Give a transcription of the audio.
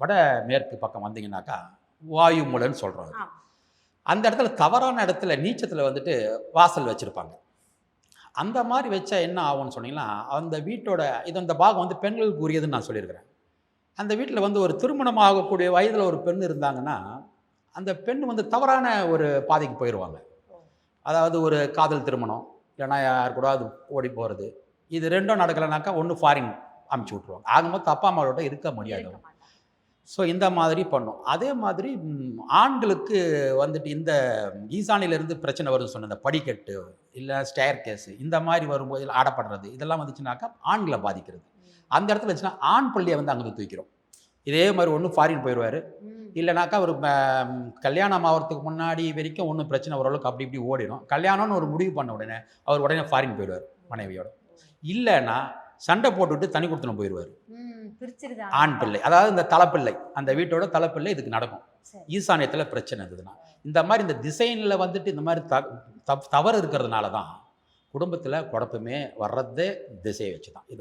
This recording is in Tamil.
வட மேற்கு பக்கம் வந்தீங்கன்னாக்கா வாயு மூலைன்னு சொல்கிறோம். அந்த இடத்துல தவறான இடத்துல நீச்சத்தில் வந்துட்டு வாசல் வச்சுருப்பாங்க. அந்த மாதிரி வச்சா என்ன ஆகும்னு சொன்னீங்கன்னா அந்த வீட்டோட இது அந்த பாகம் வந்து பெண்களுக்கு உரியதுன்னு நான் சொல்லியிருக்கிறேன். அந்த வீட்டில் வந்து ஒரு திருமணம் ஆகக்கூடிய வயதில் ஒரு பெண் இருந்தாங்கன்னா அந்த பெண் வந்து தவறான ஒரு பாதைக்கு போயிடுவாங்க அதாவது ஒரு காதல் திருமணம் இல்லைன்னா யார் கூட அது ஓடி போகிறது இது ரெண்டும் நடக்கலைனாக்கா ஒன்று ஃபாரின் அமுச்சு விட்ருவாங்க ஆகும்போது அப்பா அம்மாவோட இருக்க முடியாது. ஸோ இந்த மாதிரி பண்ணும். அதே மாதிரி ஆண்களுக்கு வந்துட்டு இந்த ஈசானிலிருந்து பிரச்சனை வரும்னு சொன்ன இந்த படிக்கட்டு இல்லை ஸ்டேர் கேஸு இந்த மாதிரி வரும்போது ஆடப்படுறது இதெல்லாம் வந்துச்சுனாக்கா ஆண்களை பாதிக்கிறது. அந்த இடத்துல வச்சுன்னா ஆண் பள்ளியை வந்து அங்கே தூக்கிறோம் இதே மாதிரி ஒன்று ஃபாரின் போயிடுவார். இல்லைனாக்கா ம- கல்யாணம் ஆகிறதுக்கு முன்னாடி வரைக்கும் ஒன்றும் பிரச்சனை ஓரளவுக்கு அப்படி இப்படி ஓடிடும். கல்யாணம்னு ஒரு முடிவு பண்ண உடனே அவர் உடனே ஃபாரின் போயிடுவார் மனைவியோட. இல்லைன்னா சண்டை போட்டுவிட்டு தனி கொடுத்துன்னு போயிடுவார் ஆண் பிள்ளை. அதாவது இந்த தலைப்பிள்ளை. அந்த வீட்டோட தலைப்பிள்ளை இதுக்கு நடக்கும். ஈசானியத்தில் பிரச்சனை இருந்ததுன்னா இந்த மாதிரி இந்த டிசைனில் வந்துட்டு இந்த மாதிரி த தவறு இருக்கிறதுனால தான் குடும்பத்தில் குழப்பமே வர்றதே திசையை வச்சு தான் இது